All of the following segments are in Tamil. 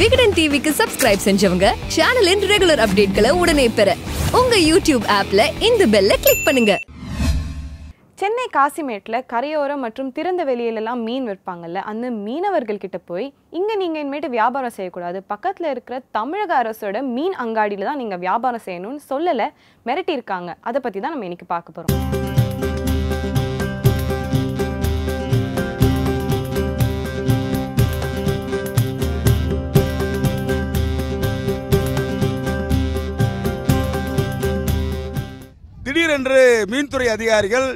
விகடன் டிவிக்கு சப்ஸ்கிரைப் செஞ்சவங்க சேனலின் ரெகுலர் அப்டேட்களை உடனே பெற உங்க யூடியூப் ஆப்ல இந்த பெல்ல கிளிக் பண்ணுங்க. சென்னை காசிமேட்டில் கரையோரம் மற்றும் திறந்த வெளியிலலாம் மீன் விற்பாங்கல்ல அந்த மீனவர்கள் கிட்ட போய் இங்கே நீங்கள் இனிமேட்டு வியாபாரம் செய்யக்கூடாது. பக்கத்தில் இருக்கிற தமிழக அரசோட மீன் அங்காடியில் தான் நீங்கள் வியாபாரம் செய்யணும்னு சொல்லலை மிரட்டியிருக்காங்க. அதை பற்றி தான் நம்ம இன்னைக்கு பார்க்க போகிறோம் இன்று மீன்துறை அதிகாரிகள்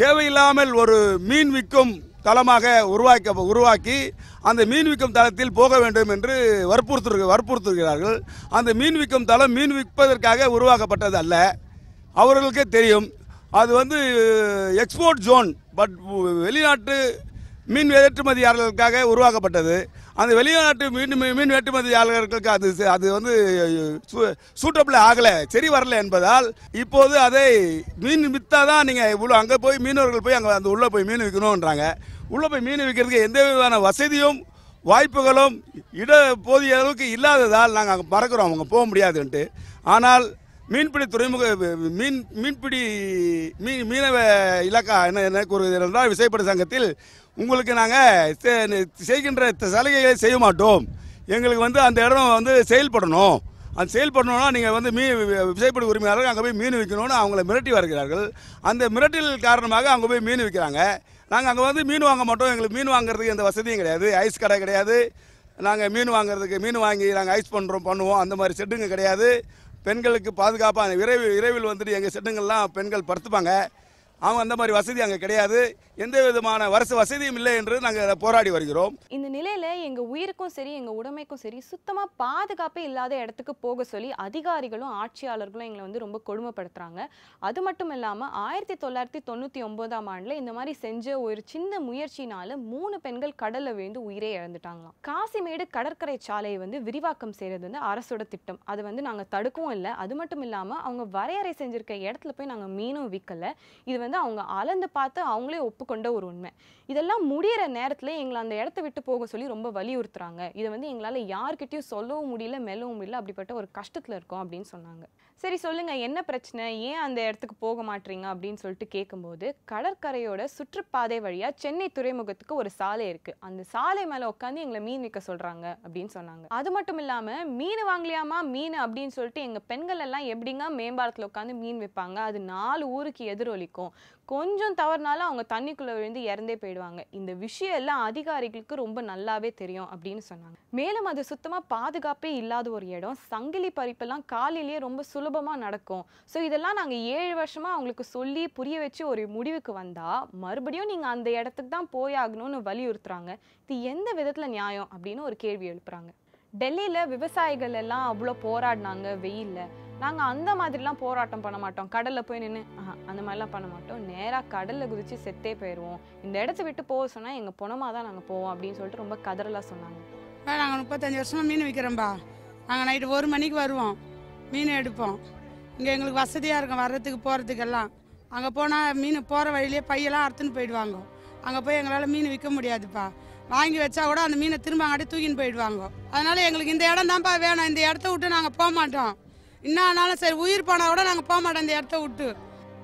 தேவையில்லாமல் ஒரு மீன் விற்கும் தளமாக உருவாக்க உருவாக்கி அந்த மீன் விற்கும் தளத்தில் போக வேண்டும் என்று வற்புறுத்து வற்புறுத்துகிறார்கள். அந்த மீன் விற்கும் தளம் மீன் விற்பதற்காக உருவாக்கப்பட்டது அல்ல. அவர்களுக்கே தெரியும். அது வந்து எக்ஸ்போர்ட் ஜோன் பட் வெளிநாட்டு மீன் ஏற்றுமதியாளர்களுக்காக உருவாக்கப்பட்டது. அந்த வெளிநாட்டு மீன் மீன் ஏற்றுமதியாளர்களுக்கு அது அது வந்து சூட்டபிள் ஆகலை சரி வரல என்பதால் இப்போது அதை மீன் விற்றா தான் நீங்கள் இவ்வளோ அங்கே போய் மீனவர்கள் போய் அங்கே அந்த உள்ளே போய் மீன் விற்கணுன்றாங்க உள்ளே போய் மீன் விற்கிறதுக்கு எந்த விதமான வசதியும் வாய்ப்புகளும் இட போதிய அளவுக்கு இல்லாததால் நாங்கள் அங்கே மறக்கிறோம் அவங்க போக முடியாதுன்ட்டு. ஆனால் மீன்பிடி துறைமுக மீன் மீன்பிடி மீன் மீனவ இலக்கா என்ன என்ன கூறுகிறது என்றால் விசைப்படை சங்கத்தில் உங்களுக்கு நாங்கள் செய்கின்ற சலுகைகளை செய்ய மாட்டோம். எங்களுக்கு வந்து அந்த இடம் வந்து செயல்படணும் அந்த செயல்படணும்னா நீங்கள் வந்து மீன் விசைப்படி உரிமையாளர்கள் அங்கே போய் மீன் விற்கணும்னு அவங்கள மிரட்டி வருகிறார்கள். அந்த மிரட்டல் காரணமாக அங்கே போய் மீன் விற்கிறாங்க. நாங்கள் அங்கே வந்து மீன் வாங்க மாட்டோம். எங்களுக்கு மீன் வாங்குறதுக்கு எந்த வசதியும் கிடையாது. ஐஸ் கடை கிடையாது. நாங்கள் மீன் வாங்குறதுக்கு மீன் வாங்கி நாங்கள் ஐஸ் பண்ணுறோம் பண்ணுவோம். அந்த மாதிரி செட்டுங்க கிடையாது. பெண்களுக்கு பாதுகாப்பாக விரைவில் விரைவில் வந்துட்டு எங்கள் செட்டுங்கள்லாம் பெண்கள் படுத்துப்பாங்க. அவங்க அந்த மாதிரி வசதி அங்கே கிடையாது. எந்த விதமான வருஷ வசதியும் இல்லை என்று நாங்கள் போராடி வருகிறோம். இந்த நிலையில் எங்கள் உயிருக்கும் சரி எங்கள் உடமைக்கும் சரி சுத்தமாக பாதுகாப்பே இல்லாத இடத்துக்கு போக சொல்லி அதிகாரிகளும் ஆட்சியாளர்களும் எங்களை வந்து ரொம்ப கொடுமைப்படுத்துகிறாங்க அது மட்டும் இல்லாமல் ஆயிரத்தி தொள்ளாயிரத்தி தொண்ணூற்றி ஒம்போதாம் ஆண்டில் இந்த மாதிரி செஞ்ச ஒரு சின்ன முயற்சினால மூணு பெண்கள் கடலில் விழுந்து உயிரே இழந்துட்டாங்களாம். காசிமேடு கடற்கரை சாலையை வந்து விரிவாக்கம் செய்கிறது வந்து அரசோட திட்டம். அது வந்து நாங்கள் தடுக்கவும் இல்லை. அது மட்டும் இல்லாமல் அவங்க வரையறை செஞ்சிருக்க இடத்துல போய் நாங்கள் மீனும் விற்கலை இது வந்து அவங்க அளந்து பார்த்து அவங்களே ஒப்புக்கொண்ட ஒரு உண்மை. இதெல்லாம் முடியிற நேரத்தில் எங்களை அந்த இடத்த விட்டு போக சொல்லி ரொம்ப வலியுறுத்துறாங்க. இதை வந்து எங்களால் யார்கிட்டயும் சொல்லவும் முடியல மெல்லவும் முடியல அப்படிப்பட்ட ஒரு கஷ்டத்தில் இருக்கோம் அப்படின்னு சொன்னாங்க. சரி சொல்லுங்கள் என்ன பிரச்சனை? ஏன் அந்த இடத்துக்கு போக மாட்டீங்க? அப்படின்னு சொல்லிட்டு கேட்கும்போது கடற்கரையோட சுற்றுப்பாதை வழியாக சென்னை துறைமுகத்துக்கு ஒரு சாலை இருக்குது அந்த சாலை மேலே உட்காந்து எங்களை மீன் விற்க சொல்கிறாங்க அப்படின்னு சொன்னாங்க. அது மட்டும் இல்லாமல் மீன் வாங்கலையாமா? மீன் அப்படின்னு சொல்லிட்டு எங்கள் பெண்கள் எல்லாம் எப்படிங்க மேம்பாலத்தில் உட்காந்து மீன் விற்பாங்க அது நாலு ஊருக்கு எதிரொலிக்கும். கொஞ்சம் தவறுனாலும் அவங்க தண்ணிக்குள்ள விழுந்து இறந்தே போயிடுவாங்க. இந்த விஷயம் எல்லாம் அதிகாரிகளுக்கு ரொம்ப நல்லாவே தெரியும் அப்படின்னு சொன்னாங்க. மேலும் அது சுத்தமா பாதுகாப்பே இல்லாத ஒரு இடம். சங்கிலி பறிப்பெல்லாம் காலையிலேயே ரொம்ப சுலபமா நடக்கும். ஸோ இதெல்லாம் நாங்க ஏழு வருஷமா அவங்களுக்கு சொல்லி புரிய வச்சு ஒரு முடிவுக்கு வந்தா மறுபடியும் நீங்க அந்த இடத்துக்கு தான் போயாகணும்னு வலியுறுத்துறாங்க. இது எந்த விதத்துல நியாயம் அப்படின்னு ஒரு கேள்வி எழுப்புறாங்க. டெல்லியில் விவசாயிகள் எல்லாம் அவ்வளோ போராடினாங்க வெயிலில். நாங்கள் அந்த மாதிரிலாம் போராட்டம் பண்ண மாட்டோம். கடலில் போய் நின்று அந்த மாதிரிலாம் பண்ண மாட்டோம். நேராக கடலில் குதித்து செத்தே போயிடுவோம் இந்த இடத்த விட்டு போக சொன்னால் எங்கள் புணமாக தான் நாங்கள் போவோம் அப்படின்னு சொல்லிட்டு ரொம்ப கதறலாக சொன்னாங்க. நாங்கள் முப்பத்தஞ்சு வருஷமாக மீன் விற்கிறோம்பா நாங்கள் நைட்டு ஒரு மணிக்கு வருவோம். மீன் எடுப்போம். இங்கே எங்களுக்கு வசதியாக இருக்கும் வர்றதுக்கு போகிறதுக்கெல்லாம் அங்கே போனால் மீன் போகிற வழியிலே பையெல்லாம் அறுத்துன்னு போயிடுவாங்க. அங்கே போய் எங்களால் மீன் விற்க முடியாதுப்பா. வாங்கி வச்சா கூட அந்த மீனை திரும்ப அங்காட்டி தூக்கின்னு போயிடுவாங்க. அதனால எங்களுக்கு இந்த இடம் தான்ப்பா வேணும். இந்த இடத்த விட்டு நாங்கள் போக மாட்டோம். இன்னும் சரி உயிர் போனால் கூட நாங்கள் போக மாட்டோம் இந்த இடத்த விட்டு.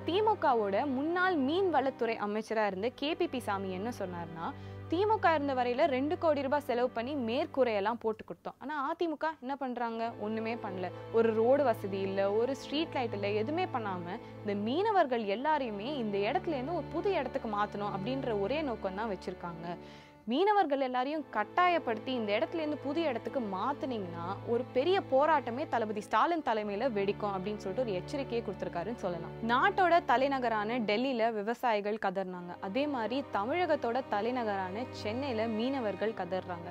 திமுகவோட முன்னாள் மீன் வளத்துறை அமைச்சராக இருந்த கேபிபி சாமி என்ன சொன்னார்னா திமுக இருந்த வரையில ரெண்டு கோடி ரூபாய் செலவு பண்ணி மேற்கூரையெல்லாம் போட்டு கொடுத்தோம். ஆனால் அதிமுக என்ன பண்ணுறாங்க ஒன்றுமே பண்ணல. ஒரு ரோடு வசதி இல்லை ஒரு ஸ்ட்ரீட் லைட் இல்லை எதுவுமே பண்ணாமல் இந்த மீனவர்கள் எல்லாரையுமே இந்த இடத்துல இருந்து ஒரு புது இடத்துக்கு மாற்றணும் அப்படின்ற ஒரே நோக்கம் தான் வச்சுருக்காங்க. மீனவர்கள் எல்லாரையும் கட்டாயப்படுத்தி இந்த இடத்துல இருந்து புது இடத்துக்கு மாற்றினீங்கன்னா ஒரு பெரிய போராட்டமே தளபதி ஸ்டாலின் தலைமையில் வெடிக்கும் அப்படின்னு சொல்லிட்டு ஒரு எச்சரிக்கையை கொடுத்துருக்காருன்னு சொல்லலாம். நாட்டோட தலைநகரான டெல்லியில் விவசாயிகள் கதர்னாங்க. அதே மாதிரி தமிழகத்தோட தலைநகரான சென்னையில் மீனவர்கள் கதறாங்க